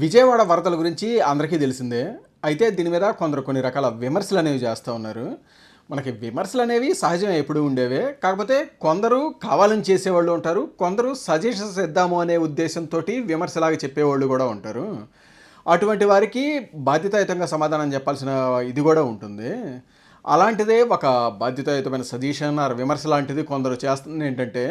విజయవాడ వరదల గురించి అందరికీ తెలిసిందే. అయితే దీని మీద కొందరు కొన్ని రకాల విమర్శలు అనేవి చేస్తూ ఉన్నారు. మనకి విమర్శలు అనేవి సహజమే ఎప్పుడూ ఉండేవే. కాకపోతే కొందరు కావాలని చేసేవాళ్ళు ఉంటారు కొందరు సజెషన్స్ ఇద్దాము అనే ఉద్దేశంతో విమర్శలాగా చెప్పేవాళ్ళు కూడా ఉంటారు. అటువంటి వారికి బాధ్యతాయుతంగా సమాధానం చెప్పాల్సిన ఇది కూడా ఉంటుంది. అలాంటిదే ఒక బాధ్యతాయుతమైన సజెషన్ ఆర్ విమర్శ లాంటిది కొందరు చేస్తుంది ఏంటంటే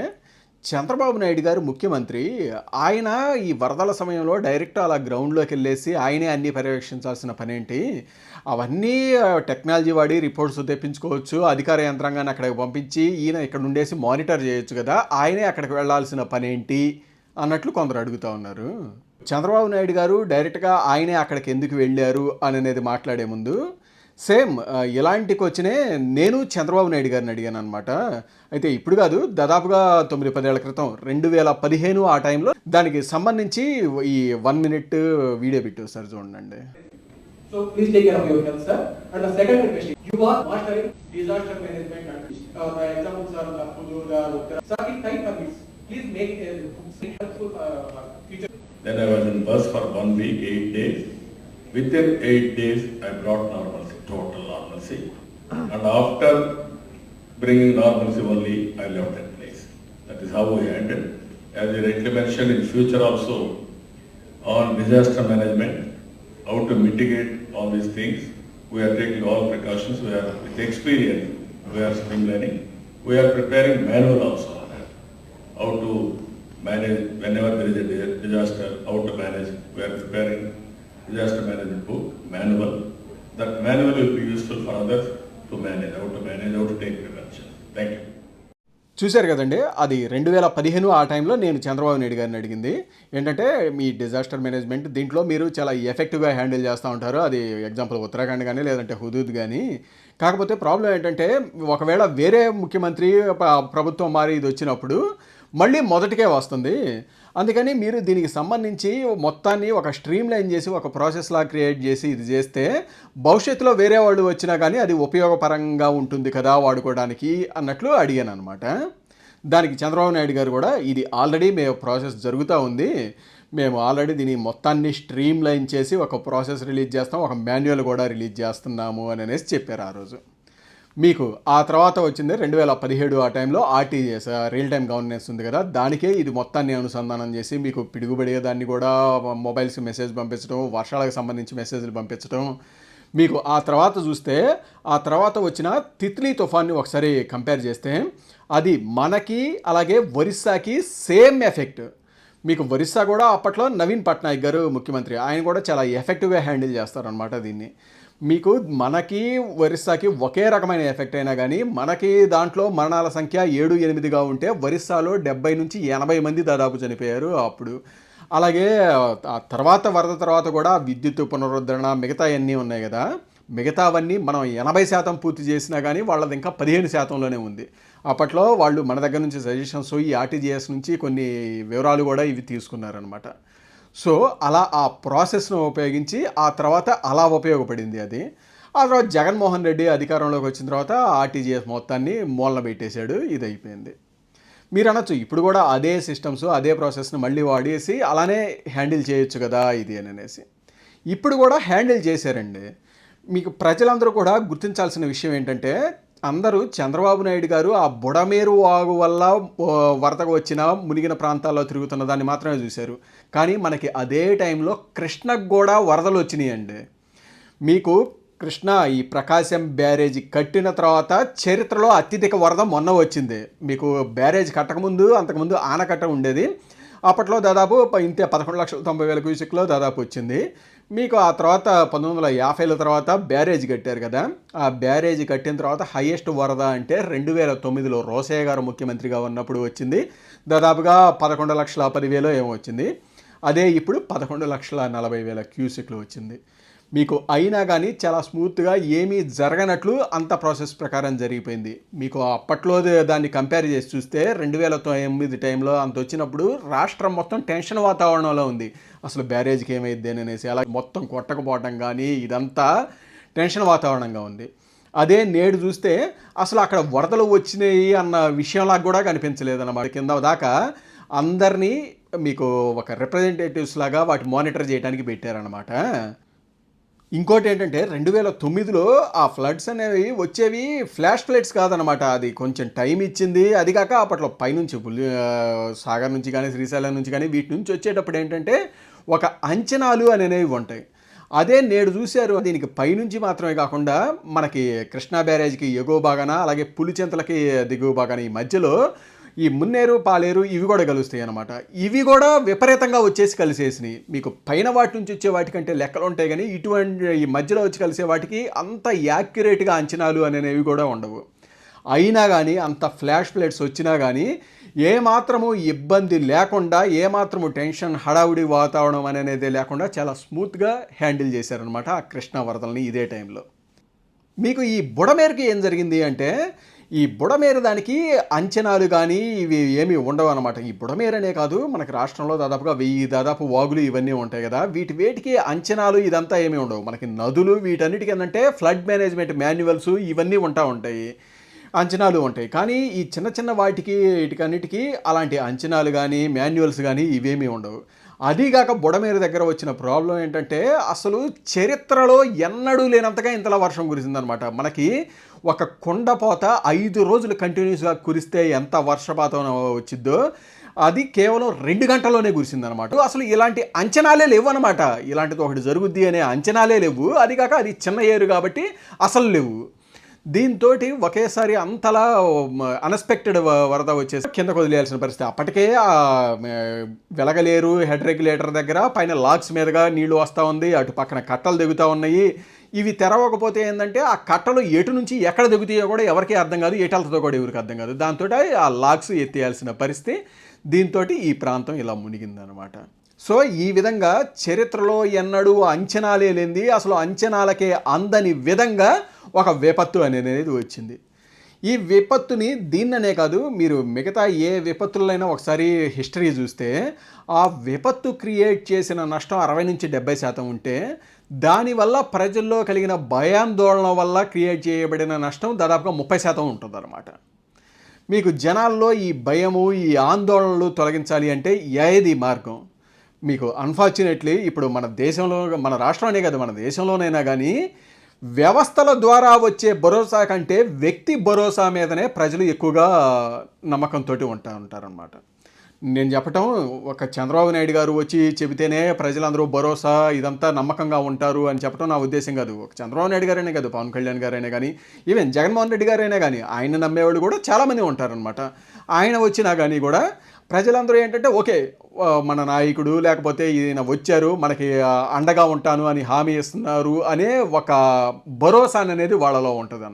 చంద్రబాబు నాయుడు గారు ముఖ్యమంత్రి ఆయన ఈ వరదల సమయంలో డైరెక్ట్ అలా గ్రౌండ్లోకి వెళ్ళేసి ఆయనే అన్నీ పర్యవేక్షించాల్సిన పనేంటి? అవన్నీ టెక్నాలజీ వాడి రిపోర్ట్స్ తెప్పించుకోవచ్చు అధికార యంత్రాంగాన్ని అక్కడికి పంపించి ఈయన ఇక్కడ ఉండేసి మానిటర్ చేయొచ్చు కదా ఆయనే అక్కడికి వెళ్ళాల్సిన పనేంటి? అన్నట్లు కొందరు అడుగుతూ ఉన్నారు. చంద్రబాబు నాయుడు గారు డైరెక్ట్గా ఆయనే అక్కడికి ఎందుకు వెళ్ళారు? అని అనేది మాట్లాడే ముందు సేమ్ ఇలాంటి క్వశ్చనే నేను చంద్రబాబు నాయుడు గారిని అడిగాను అనమాట అయితే ఇప్పుడు కాదు దాదాపుగా తొమ్మిది పదేళ్ళ క్రితం రెండు వేల పదిహేను ఆ టైంలో దానికి సంబంధించి ఈ వన్ మినిట్ వీడియో పెట్టు సార్ చూడండి so please take care of your health sir and second question you are mastering disaster management normalcy. And after bringing normalcy only, I left that place. That is how we handled. As you rightly mentioned, in future also, on disaster management, how to mitigate all these things. We are taking all precautions, we are with experience, we are streamlining. We are preparing manual also. How to manage, whenever there is a disaster, how to manage. We are preparing disaster management book, manual. That manual will be useful for others to manage, how to manage, how to take prevention. Thank you. చూశారు కదండి అది రెండు వేల పదిహేను ఆ టైంలో నేను చంద్రబాబు నాయుడు గారిని అడిగింది ఏంటంటే మీ డిజాస్టర్ మేనేజ్మెంట్ దీంట్లో మీరు చాలా ఎఫెక్టివ్గా హ్యాండిల్ చేస్తూ ఉంటారు అది ఎగ్జాంపుల్ ఉత్తరాఖండ్ కానీ లేదంటే హుదూద్ కానీ కాకపోతే ప్రాబ్లం ఏంటంటే ఒకవేళ వేరే ముఖ్యమంత్రి ప్రభుత్వం మారి ఇది వచ్చినప్పుడు మళ్ళీ మొదటికే వస్తుంది. అందుకని మీరు దీనికి సంబంధించి మొత్తాన్ని ఒక స్ట్రీమ్ లైన్ చేసి ఒక ప్రాసెస్ లా క్రియేట్ చేసి ఇది చేస్తే భవిష్యత్తులో వేరే వాళ్ళు వచ్చినా కానీ అది ఉపయోగపరంగా ఉంటుంది కదా వాడుకోవడానికి అన్నట్లు అడిగాను అనమాట దానికి చంద్రబాబు నాయుడు గారు కూడా ఇది ఆల్రెడీ మేము ప్రాసెస్ జరుగుతూ ఉంది. మేము ఆల్రెడీ దీని మొత్తాన్ని స్ట్రీమ్ లైన్ చేసి ఒక ప్రాసెస్ రిలీజ్ చేస్తాం ఒక మాన్యువల్ కూడా రిలీజ్ చేస్తున్నాము అని అనేసి చెప్పారు ఆ రోజు. మీకు ఆ తర్వాత వచ్చింది రెండు వేల పదిహేడు ఆ టైంలో ఆర్టీజీఎస్ రియల్ టైం గవర్నెన్స్ ఉంది కదా. దానికే ఇది మొత్తాన్ని అనుసంధానం చేసి మీకు పిడుగుబడే దాన్ని కూడా మొబైల్స్కి మెసేజ్ పంపించడం వర్షాలకు సంబంధించి మెసేజ్లు పంపించడం మీకు ఆ తర్వాత చూస్తే ఆ తర్వాత వచ్చిన తిత్లీ తుఫాన్ని ఒకసారి కంపేర్ చేస్తే అది మనకి అలాగే ఒరిస్సాకి సేమ్ ఎఫెక్ట్ మీకు ఒరిస్సా కూడా అప్పట్లో నవీన్ పట్నాయక్ గారు ముఖ్యమంత్రి. ఆయన కూడా చాలా ఎఫెక్టివ్గా హ్యాండిల్ చేస్తారనమాట దీన్ని. మీకు మనకి ఒరిస్సాకి ఒకే రకమైన ఎఫెక్ట్ అయినా కానీ మనకి దాంట్లో మరణాల సంఖ్య ఏడు ఎనిమిదిగా ఉంటే ఒరిస్సాలో డెబ్బై నుంచి ఎనభై మంది దాదాపు చనిపోయారు అప్పుడు. అలాగే ఆ తర్వాత వరద తర్వాత కూడా విద్యుత్ పునరుద్ధరణ మిగతా అన్నీ ఉన్నాయి కదా. మిగతావన్నీ మనం ఎనభై శాతం పూర్తి చేసినా కానీ వాళ్ళది ఇంకా పదిహేను శాతంలోనే ఉంది. అప్పట్లో వాళ్ళు మన దగ్గర నుంచి సజెషన్స్ ఈ ఆర్టీజీఎస్ నుంచి కొన్ని వివరాలు కూడా ఇవి తీసుకున్నారనమాట సో అలా ఆ ప్రాసెస్ను ఉపయోగించి ఆ తర్వాత అలా ఉపయోగపడింది అది. ఆ తర్వాత జగన్మోహన్ రెడ్డి అధికారంలోకి వచ్చిన తర్వాత ఆర్టీజీఎస్ మొత్తాన్ని మూలన పెట్టేశాడు ఇది అయిపోయింది మీరు అనొచ్చు ఇప్పుడు కూడా అదే సిస్టమ్స్ అదే ప్రాసెస్ని మళ్ళీ వాడేసి అలానే హ్యాండిల్ చేయొచ్చు కదా ఇది అని అనేసి. ఇప్పుడు కూడా హ్యాండిల్ చేశారండి. మీకు ప్రజలందరూ కూడా గుర్తించాల్సిన విషయం ఏంటంటే అందరూ చంద్రబాబు నాయుడు గారు ఆ బుడమేరు వాగు వల్ల వరదకు వచ్చిన మునిగిన ప్రాంతాల్లో తిరుగుతున్న దాన్ని మాత్రమే చూశారు. కానీ మనకి అదే టైంలో కృష్ణకు కూడా వరదలు వచ్చినాయండి. మీకు కృష్ణ ఈ ప్రకాశం బ్యారేజ్ కట్టిన తర్వాత చరిత్రలో అత్యధిక వరద మొన్న వచ్చింది. మీకు బ్యారేజ్ కట్టకముందు అంతకుముందు ఆనకట్ట ఉండేది. అప్పట్లో దాదాపు ఇంతే పదకొండు లక్షల తొంభై వేల క్యూసిక్లో దాదాపు వచ్చింది. మీకు ఆ తర్వాత పంతొమ్మిది వందల యాభైల తర్వాత బ్యారేజ్ కట్టారు కదా. ఆ బ్యారేజ్ కట్టిన తర్వాత హైయెస్ట్ వరద అంటే రెండు వేల తొమ్మిదిలో రోసయ్య గారు ముఖ్యమంత్రిగా ఉన్నప్పుడు వచ్చింది. దాదాపుగా పదకొండు లక్షల పదివేలో ఏమో వచ్చింది. అదే ఇప్పుడు పదకొండు లక్షల నలభై వేల క్యూసిక్లు వచ్చింది. మీకు అయినా కానీ చాలా స్మూత్గా ఏమీ జరగనట్లు అంత ప్రాసెస్ ప్రకారం జరిగిపోయింది. మీకు అప్పట్లో దాన్ని కంపేర్ చేసి చూస్తే రెండు వేల తొమ్మిది టైంలో అంత వచ్చినప్పుడు రాష్ట్రం మొత్తం టెన్షన్ వాతావరణంలో ఉంది. అసలు బ్యారేజ్కి ఏమైద్ది అని అనేసి అలా మొత్తం కొట్టకపోవడం కానీ ఇదంతా టెన్షన్ వాతావరణంగా ఉంది. అదే నేడు చూస్తే అసలు అక్కడ వరదలు వచ్చినాయి అన్న విషయంలా కూడా కనిపించలేదు అన్నమాట కింద దాకా అందరినీ మీకు ఒక రిప్రజెంటేటివ్స్ లాగా వాటి మానిటర్ చేయడానికి పెట్టారనమాట ఇంకోటి ఏంటంటే రెండు వేల తొమ్మిదిలో ఆ ఫ్లడ్స్ అనేవి వచ్చేవి ఫ్లాష్ ఫ్లడ్స్ కాదనమాట అది కొంచెం టైం ఇచ్చింది. అది కాక అప్పట్లో పైనుంచి బుల్లి సాగర్ నుంచి కానీ శ్రీశైలం నుంచి కానీ వీటి నుంచి వచ్చేటప్పుడు ఏంటంటే ఒక అంచనాలు అనేవి ఉంటాయి. అదే నేడు చూశారు దీనికి పైనుంచి మాత్రమే కాకుండా మనకి కృష్ణా బ్యారేజ్కి ఎగువ భాగాన అలాగే పులిచెంతలకి దిగువ భాగాన ఈ మధ్యలో ఈ మున్నేరు పాలేరు ఇవి కూడా కలుస్తాయి అనమాట ఇవి కూడా విపరీతంగా వచ్చేసి కలిసేసినాయి. మీకు పైన వాటి నుంచి వచ్చే వాటికంటే లెక్కలు ఉంటాయి కానీ ఇటువంటి ఈ మధ్యలో వచ్చి కలిసే వాటికి అంత యాక్యురేట్గా అంచనాలు అనేవి కూడా ఉండవు. అయినా కానీ అంత ఫ్లాష్ ప్లేట్స్ వచ్చినా కానీ ఏమాత్రము ఇబ్బంది లేకుండా ఏమాత్రము టెన్షన్ హడావుడి వాతావరణం అనేది లేకుండా చాలా స్మూత్గా హ్యాండిల్ చేశారనమాట ఆ కృష్ణా వరదల్ని ఇదే టైంలో మీకు ఈ బుడమేరకు ఏం జరిగింది అంటే ఈ బుడమేరు దానికి అంచనాలు కానీ ఇవి ఏమీ ఉండవు అనమాట ఈ బుడమేరనే కాదు మనకి రాష్ట్రంలో దాదాపుగా వెయ్యి దాదాపు వాగులు ఇవన్నీ ఉంటాయి కదా. వీటి వేటికి అంచనాలు ఇదంతా ఏమీ ఉండవు. మనకి నదులు వీటన్నిటికీ ఏంటంటే ఫ్లడ్ మేనేజ్మెంట్ మాన్యువల్స్ ఇవన్నీ ఉంటా ఉంటాయి. అంచనాలు ఉంటాయి. కానీ ఈ చిన్న చిన్న వాటికి వీటికన్నిటికీ అలాంటి అంచనాలు కానీ మాన్యువల్స్ కానీ ఇవేమీ ఉండవు. అదీగాక బుడమేరు దగ్గర వచ్చిన ప్రాబ్లం ఏంటంటే అసలు చరిత్రలో ఎన్నడూ లేనంతగా ఇంతలా వర్షం కురిసిందనమాట. మనకి ఒక కొండపోత ఐదు రోజులు కంటిన్యూస్గా కురిస్తే ఎంత వర్షపాతం వచ్చిద్దో అది కేవలం రెండు గంటల్లోనే కురిసిందనమాట. అసలు ఇలాంటి అంచనాలే లేవు అనమాట ఇలాంటిది ఒకటి జరుగుద్ది అనే అంచనాలే లేవు. అది కాక అది చిన్న ఏరు కాబట్టి అసలు లేవు. దీంతో ఒకేసారి అంతలా అన్ఎక్స్పెక్టెడ్ వరద వచ్చేసి కిందకు వదిలేయాల్సిన పరిస్థితి. అప్పటికే ఆ వెలగలేరు హెడ్ రెగ్యులేటర్ దగ్గర పైన లాక్స్ మీదుగా నీళ్ళు వస్తూ ఉంది అటు పక్కన కట్టలు దిగుతూ ఉన్నాయి. ఇవి తెరవకపోతే ఏంటంటే ఆ కట్టలు ఎటు నుంచి ఎక్కడ దిగుతాయో కూడా ఎవరికీ అర్థం కాదు ఎటలతో కూడా ఎవరికి అర్థం కాదు. దాంతో ఆ లాక్స్ ఎత్తేయాల్సిన పరిస్థితి. దీంతో ఈ ప్రాంతం ఇలా మునిగిందనమాట సో ఈ విధంగా చరిత్రలో ఎన్నడూ అంచనాలే లేనిది అసలు అంచనాలకే అందని విధంగా ఒక విపత్తు అనేది వచ్చింది. ఈ విపత్తుని దీన్ననే కాదు మీరు మిగతా ఏ విపత్తులైనా ఒకసారి హిస్టరీ చూస్తే ఆ విపత్తు క్రియేట్ చేసిన నష్టం అరవై నుంచి డెబ్బై శాతం ఉంటే దానివల్ల ప్రజల్లో కలిగిన భయాందోళన వల్ల క్రియేట్ చేయబడిన నష్టం దాదాపుగా ముప్పై శాతం ఉంటుందన్నమాట. మీకు జనాల్లో ఈ భయము ఈ ఆందోళనలు తొలగించాలి అంటే ఏది మార్గం? మీకు అన్ఫార్చునేట్లీ ఇప్పుడు మన దేశంలో మన రాష్ట్రంలోనే కాదు మన దేశంలోనైనా కానీ వ్యవస్థల ద్వారా వచ్చే భరోసా కంటే వ్యక్తి భరోసా మీదనే ప్రజలు ఎక్కువగా నమ్మకంతో ఉంటా ఉంటారనమాట నేను చెప్పటం ఒక చంద్రబాబు నాయుడు గారు వచ్చి చెబితేనే ప్రజలందరూ భరోసా ఇదంతా నమ్మకంగా ఉంటారు అని చెప్పడం నా ఉద్దేశం కాదు. ఒక చంద్రబాబు నాయుడు గారైనా కాదు పవన్ కళ్యాణ్ గారైనా కానీ ఈవెన్ జగన్మోహన్ రెడ్డి గారైనా కానీ ఆయన నమ్మేవాళ్ళు కూడా చాలామంది ఉంటారనమాట ఆయన వచ్చినా కానీ కూడా ప్రజలందరూ ఏంటంటే ఓకే మన నాయకుడు లేకపోతే ఈయన వచ్చారు మనకి అండగా ఉంటాను అని హామీ ఇస్తున్నారు అనే ఒక భరోసా అనేది వాళ్ళలో ఉంటుంది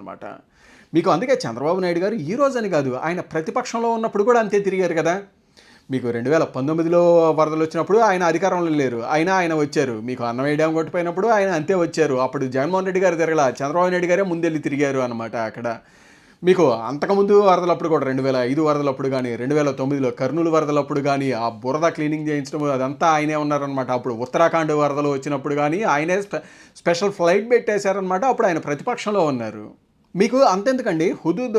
మీకు అందుకే చంద్రబాబు నాయుడు గారు ఈ రోజని కాదు ఆయన ప్రతిపక్షంలో ఉన్నప్పుడు కూడా అంతే తిరిగారు కదా. మీకు రెండు వేల పంతొమ్మిదిలో వరదలు వచ్చినప్పుడు ఆయన అధికారంలో లేరు అయినా ఆయన వచ్చారు. మీకు అన్నం డ్యామ్ కొట్టిపోయినప్పుడు ఆయన అంతే వచ్చారు. అప్పుడు జగన్మోహన్ రెడ్డి గారు తిరగల చంద్రబాబు నాయుడు గారే ముందెళ్ళి తిరిగారు అనమాట అక్కడ. మీకు అంతకుముందు వరదలప్పుడు కూడా రెండు వేల ఐదు వరదలప్పుడు కానీ రెండు వేల తొమ్మిదిలో కర్నూలు వరదలప్పుడు కానీ ఆ బురద క్లీనింగ్ చేయించడం అదంతా ఆయనే ఉన్నారనమాట అప్పుడు ఉత్తరాఖండ్ వరదలు వచ్చినప్పుడు కానీ ఆయనే స్పె స్పెషల్ ఫ్లైట్ పెట్టేశారనమాట అప్పుడు ఆయన ప్రతిపక్షంలో ఉన్నారు. మీకు అంతెందుకండి? హుదూద్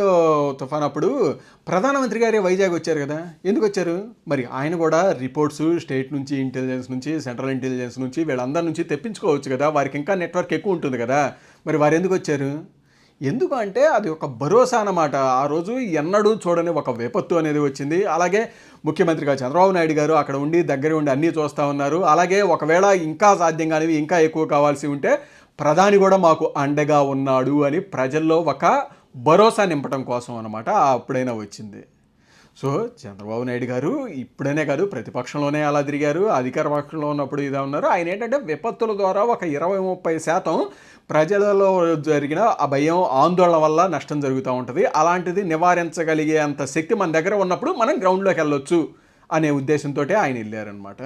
తుఫాన్ అప్పుడు ప్రధానమంత్రి గారే వైజాగ్ వచ్చారు కదా? ఎందుకు వచ్చారు? మరి ఆయన కూడా రిపోర్ట్స్ స్టేట్ నుంచి ఇంటెలిజెన్స్ నుంచి సెంట్రల్ ఇంటెలిజెన్స్ నుంచి వీళ్ళందరి నుంచి తెప్పించుకోవచ్చు కదా? వారికి ఇంకా నెట్వర్క్ ఎక్కువ ఉంటుంది కదా? మరి వారు ఎందుకు వచ్చారు? ఎందుకు అంటే అది ఒక భరోసా అన్నమాట. ఆ రోజు ఎన్నడూ చూడని ఒక విపత్తు అనేది వచ్చింది. అలాగే ముఖ్యమంత్రిగా చంద్రబాబు నాయుడు గారు అక్కడ ఉండి దగ్గర ఉండి అన్నీ చూస్తూ ఉన్నారు. అలాగే ఒకవేళ ఇంకా సాధ్యం కానివి ఇంకా ఎక్కువ కావాల్సి ఉంటే ప్రధాని కూడా మాకు అండగా ఉన్నాడు అని ప్రజల్లో ఒక భరోసా నింపడం కోసం అనమాట అప్పుడైనా వచ్చింది. సో చంద్రబాబు నాయుడు గారు ఇప్పుడనే కాదు ప్రతిపక్షంలోనే అలా తిరిగారు. అధికార పక్షంలో ఉన్నప్పుడు ఇదే ఉన్నారు. ఆయన ఏంటంటే విపత్తుల ద్వారా ఒక ఇరవై ముప్పై శాతం ప్రజలలో జరిగిన ఆ భయం ఆందోళన వల్ల నష్టం జరుగుతూ ఉంటుంది. అలాంటిది నివారించగలిగే అంత శక్తి మన దగ్గర ఉన్నప్పుడు మనం గ్రౌండ్లోకి వెళ్ళొచ్చు అనే ఉద్దేశంతో ఆయన వెళ్ళారనమాట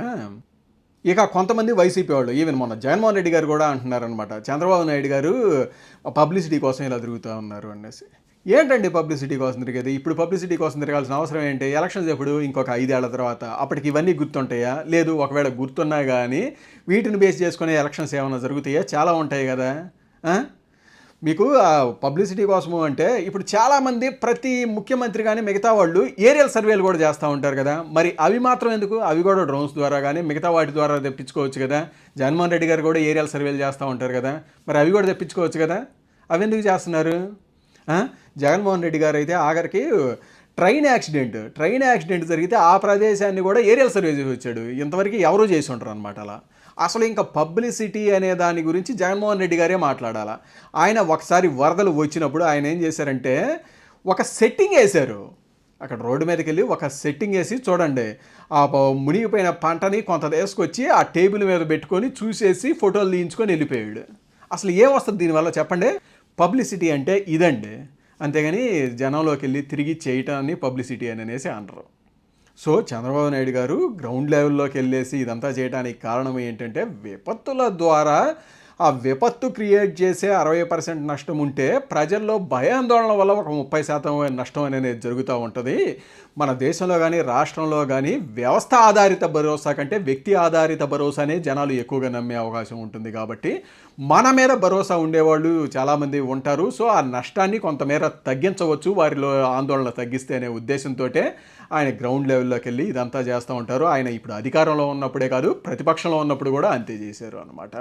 ఇక కొంతమంది వైసీపీ వాళ్ళు ఈవెన్ మొన్న జగన్మోహన్ రెడ్డి గారు కూడా అంటున్నారనమాట చంద్రబాబు నాయుడు గారు పబ్లిసిటీ కోసం ఇలా తిరుగుతూ ఉన్నారు అనేసి. ఏంటండి పబ్లిసిటీ కోసం తిరిగేది? ఇప్పుడు పబ్లిసిటీ కోసం తిరగాల్సిన అవసరం ఏంటి? ఎలక్షన్స్ ఎప్పుడు? ఇంకొక ఐదేళ్ళ తర్వాత. అప్పటికి ఇవన్నీ గుర్తుంటాయా? లేదు ఒకవేళ గుర్తున్నా కానీ వీటిని బేస్ చేసుకునే ఎలక్షన్స్ ఏమైనా జరుగుతాయా? చాలా ఉంటాయి కదా. మీకు పబ్లిసిటీ కోసము అంటే ఇప్పుడు చాలామంది ప్రతి ముఖ్యమంత్రి కానీ మిగతా వాళ్ళు ఏరియల్ సర్వేలు కూడా చేస్తూ ఉంటారు కదా. మరి అవి మాత్రం ఎందుకు? అవి కూడా డ్రోన్స్ ద్వారా కానీ మిగతా వాటి ద్వారా తెప్పించుకోవచ్చు కదా. జగన్మోహన్ రెడ్డి గారు కూడా ఏరియల్ సర్వేలు చేస్తూ ఉంటారు కదా. మరి అవి కూడా తెప్పించుకోవచ్చు కదా. అవి ఎందుకు చేస్తున్నారు? జగన్మోహన్ రెడ్డి గారు అయితే ఆఖరికి ట్రైన్ యాక్సిడెంట్. ట్రైన్ యాక్సిడెంట్ జరిగితే ఆ ప్రదేశాన్ని కూడా ఏరియల్ సర్వే చేసి వచ్చాడు. ఇంతవరకు ఎవరు చేసి ఉంటారు అనమాట అలా. అసలు ఇంకా పబ్లిసిటీ అనే దాని గురించి జగన్మోహన్ రెడ్డి గారే మాట్లాడాలా. ఆయన ఒకసారి వరదలు వచ్చినప్పుడు ఆయన ఏం చేశారంటే ఒక సెట్టింగ్ వేశారు. అక్కడ రోడ్డు మీదకి వెళ్ళి ఒక సెట్టింగ్ వేసి చూడండి. ఆ మునిగిపోయిన పంటని కొంత తీసుకొచ్చి ఆ టేబుల్ మీద పెట్టుకొని చూసేసి ఫోటోలు తీయించుకొని వెళ్ళిపోయాడు. అసలు ఏం వస్తుంది దీనివల్ల చెప్పండి? పబ్లిసిటీ అంటే ఇదండి. అంతేగాని జనంలోకి వెళ్ళి తిరిగి చేయటాన్ని పబ్లిసిటీ అని అనేసి అంటారు సో చంద్రబాబు నాయుడు గారు గ్రౌండ్ లెవెల్లోకి వెళ్ళేసి ఇదంతా చేయడానికి కారణం ఏంటంటే విపత్తుల ద్వారా ఆ విపత్తు క్రియేట్ చేసే అరవై పర్సెంట్ నష్టం ఉంటే ప్రజల్లో భయాందోళన వల్ల ఒక ముప్పై శాతం నష్టం అనేది జరుగుతూ ఉంటుంది. మన దేశంలో కానీ రాష్ట్రంలో కానీ వ్యవస్థ ఆధారిత భరోసా కంటే వ్యక్తి ఆధారిత భరోసానే జనాలు ఎక్కువగా నమ్మే అవకాశం ఉంటుంది కాబట్టి మన మీద భరోసా ఉండేవాళ్ళు చాలామంది ఉంటారు. సో ఆ నష్టాన్ని కొంతమేర తగ్గించవచ్చు వారిలో ఆందోళన తగ్గిస్తే అనే ఉద్దేశంతో ఆయన గ్రౌండ్ లెవెల్లోకి వెళ్ళి ఇదంతా చేస్తూ ఉంటారు. ఆయన ఇప్పుడు అధికారంలో ఉన్నప్పుడే కాదు ప్రతిపక్షంలో ఉన్నప్పుడు కూడా అంతే చేశారు అనమాట